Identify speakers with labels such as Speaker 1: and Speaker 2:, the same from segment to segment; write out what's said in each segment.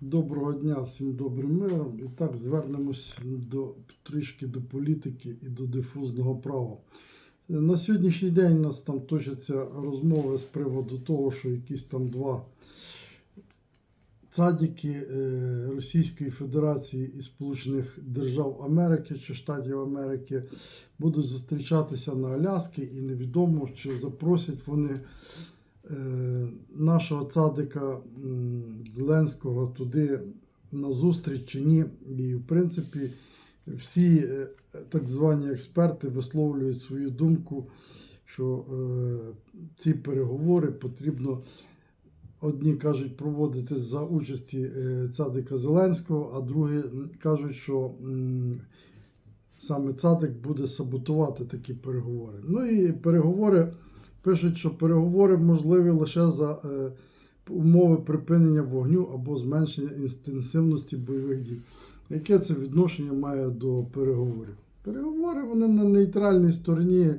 Speaker 1: Доброго дня всім добрим миром. І так звернемось до трішки до політики і до дифузного права. На сьогоднішній день у нас там точаться розмови з приводу того, що якісь там два цадіки е, Російської Федерації і Сполучених Держав Америки чи Штатів Америки будуть зустрічатися на Аляскі, і невідомо, чи запросять вони нашого цадика Зеленського туди на зустріч чи ні. І, в принципі, всі е, так звані експерти висловлюють свою думку, що е, ці переговори потрібно. Одні кажуть проводити за участі е, цадика Зеленського, а другі кажуть, що саме цадик буде саботувати такі переговори. Ну і переговори пишуть, що переговори можливі лише за е, умови припинення вогню або зменшення інтенсивності бойових дій. Яке це відношення має до переговорів? Переговори вони на нейтральній стороні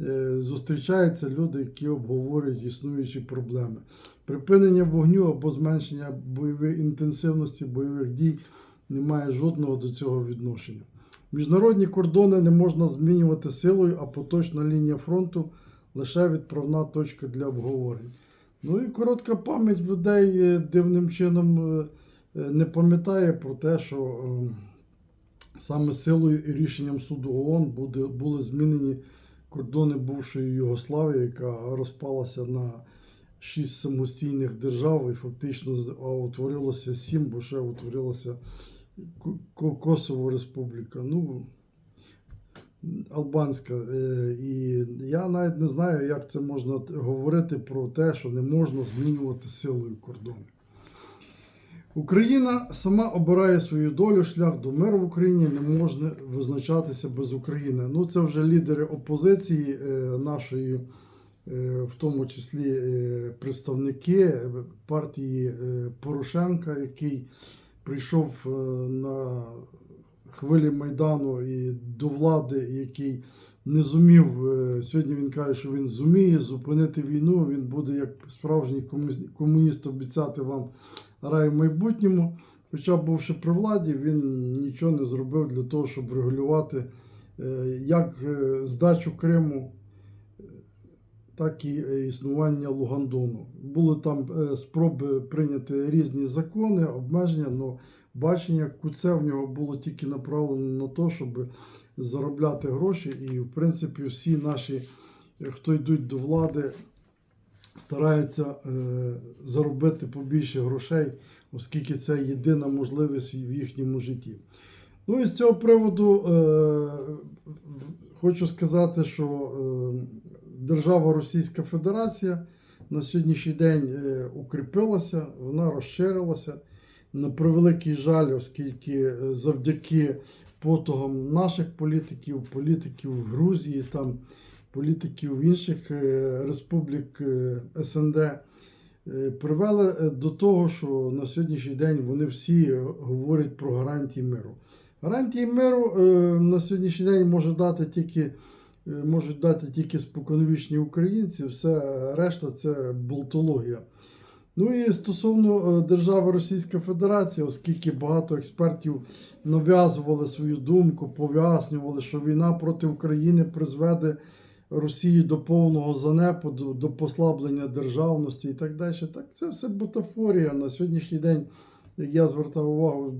Speaker 1: е, зустрічаються люди, які обговорюють існуючі проблеми. Припинення вогню або зменшення бойової інтенсивності бойових дій не має жодного до цього відношення. Міжнародні кордони не можна змінювати силою, а поточна лінія фронту лише відправна точка для обговорень. Ну і коротка пам'ять людей е, дивним чином е, е, не пам'ятає про те, що саме силою і рішенням суду ООН були змінені кордони бувшої Югославії, яка розпалася на шість самостійних держав, і фактично утворилося сім, бо ще утворилася Ко- Ко- Косово Республіка. Ну, Албанська. Е, І я навіть не знаю, як це можна говорити про те, що не можна змінювати силою кордони. Україна сама обирає свою долю, шлях до миру в Україні не можна визначатися без України. Ну, це вже лідери опозиції е, нашої, е, в тому числі представники партії Порошенка, який прийшов на хвилі Майдану і до влади, який не зумів. е, Сьогодні він каже, що він зуміє зупинити війну. Він буде як справжній комуніст обіцяти вам рай в майбутньому. Хоча, бувши при владі, він нічого не зробив для того, щоб врегулювати е, як е, здачу Криму, так і існування Лугандону. Були там спроби прийняти різні закони, обмеження, але бачення Куце в нього було тільки направлено на те, щоб заробляти гроші. І, в принципі, всі наші, е, хто йдуть до влади, стараються е, заробити побільше грошей, оскільки це єдина можливість в їхньому житті. Ну і з цього приводу е, хочу сказати, що е, держава Російська Федерація на сьогоднішній день е, укріпилася, вона розширилася. На превеликий жаль, оскільки е, завдяки потугам наших політиків, політиків Грузії, там політиків інших е, республік е, СНД привели до того, що на сьогоднішній день вони всі говорять про гарантії миру. Гарантії миру на сьогоднішній день може дати тільки, можуть дати тільки споконвічні українці, все решта це болтологія. Ну і стосовно е, держави Російська Федерація, оскільки багато експертів нав'язували свою думку, пояснювали, що війна проти України призведе Росію до повного занепаду, до послаблення державності і так далі. Так це все бутафорія на сьогоднішній день, як я звертав увагу, в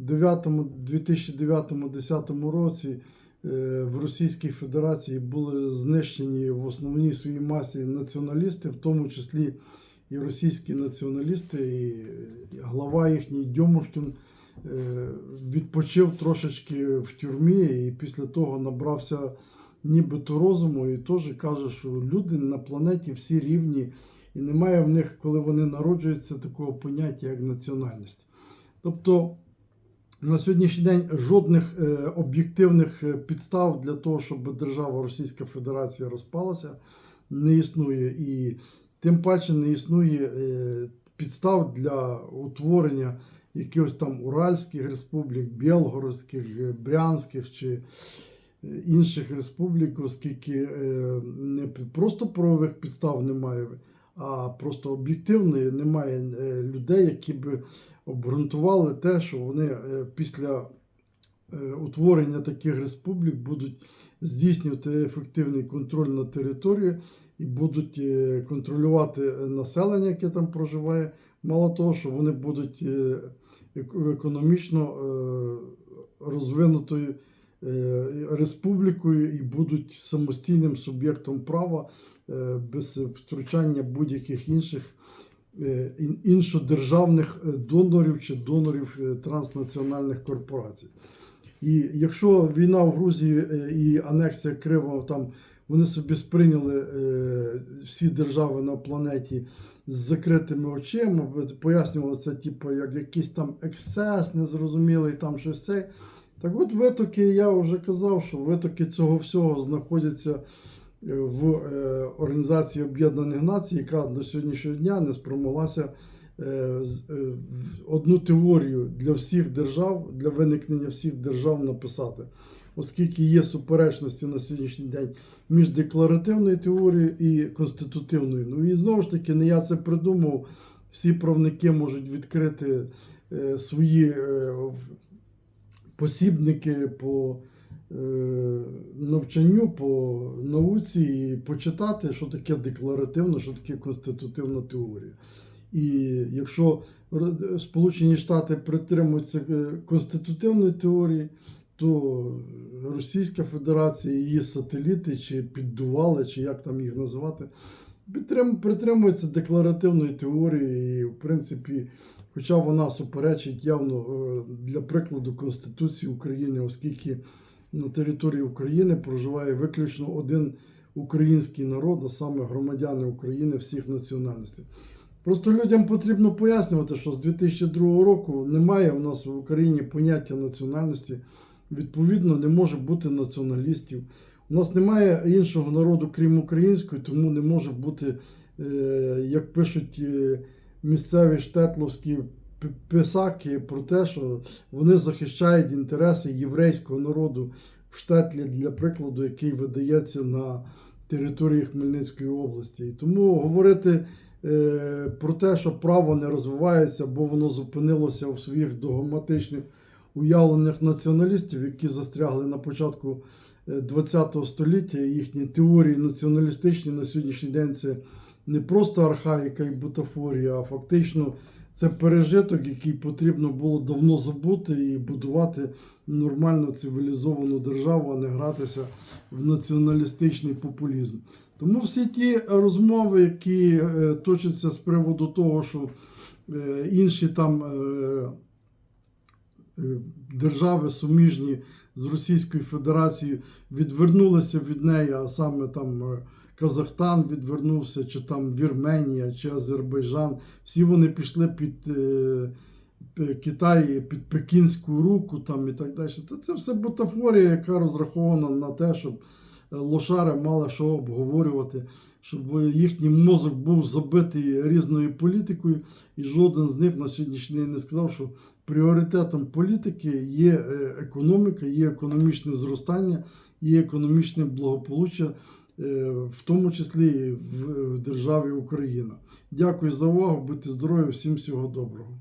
Speaker 1: 2009-2010 році е, в Російській Федерації були знищені в основній своїй масі націоналісти, в тому числі і російські націоналісти, і глава їхній Дьомушкін е, відпочив трошечки в тюрмі і після того набрався нібито розуму і теж каже, що люди на планеті всі рівні, і немає в них, коли вони народжуються, такого поняття, як національність. Тобто на сьогоднішній день жодних е, об'єктивних е, підстав для того, щоб держава Російська Федерація розпалася, не існує. І тим паче не існує е, підстав для утворення якихось там Уральських республік, Білгородських, е, Брянських чи е, інших республік, оскільки не просто правових підстав немає, а просто об'єктивної, немає людей, які би обґрунтували те, що вони після утворення таких республік будуть здійснювати ефективний контроль на території і будуть е, контролювати населення, яке там проживає. Мало того, що вони будуть е, економічно е, розвинутою е, республікою і будуть самостійним суб'єктом права е, без втручання будь-яких інших е, іншодержавних е, донорів чи донорів е, транснаціональних корпорацій. І якщо війна в Грузії е, і анексія Криму, там вони собі сприйняли е, всі держави на планеті з закритими очима, пояснювали це, типу, як якийсь там ексцес незрозумілий, там щось це. Так от витоки, я вже казав, що витоки цього всього знаходяться е, в е, Організації Об'єднаних Націй, яка до сьогоднішнього дня не спромоглася одну теорію для всіх держав, для виникнення всіх держав написати. Оскільки є суперечності на сьогоднішній день між декларативною теорією і конститутивною. Ну і знову ж таки, не я це придумав. Всі правники можуть відкрити е, свої е, посібники по е, навчанню, по науці і почитати, що таке декларативна, що таке конститутивна теорія. І якщо Сполучені Штати притримуються конститутивної теорії, то Російська Федерація, її сателіти, чи піддували, чи як там їх називати, притримуються декларативної теорії, і, в принципі, хоча вона суперечить явно е, для прикладу Конституції України, оскільки на території України проживає виключно один український народ, а саме громадяни України всіх національностей. Просто людям потрібно пояснювати, що з 2002 року немає в нас в Україні поняття національності. Відповідно, не може бути націоналістів. У нас немає іншого народу, крім української, тому не може бути, е, як пишуть е, місцеві штетловські писаки, про те, що вони захищають інтереси єврейського народу в штетлі, для прикладу, який видається на території Хмельницької області. І тому говорити е, про те, що право не розвивається, бо воно зупинилося в своїх догматичних уявленнях націоналістів, які застрягли на початку ХХ століття. Їхні теорії націоналістичні на сьогоднішній день це не просто архаїка і бутафорія, а фактично це пережиток, який потрібно було давно забути і будувати нормальну цивілізовану державу, а не гратися в націоналістичний популізм. Тому всі ті розмови, які е, точаться з приводу того, що е, інші там е, е, держави суміжні з Російською Федерацією відвернулися від неї, а саме там е, Казахстан відвернувся, чи там Вірменія, чи Азербайджан. Всі вони пішли під е, Китай під Пекінську руку там і так далі. Та це все бутафорія, яка розрахована на те, щоб е, лошари мали що обговорювати, щоб їхній мозок був забитий різною політикою, і жоден з них на сьогоднішній день не сказав, що пріоритетом політики є е, економіка, є економічне зростання, є економічне благополуччя, е, в тому числі і в в державі Україна. Дякую за увагу, будьте здорові, всім всього доброго.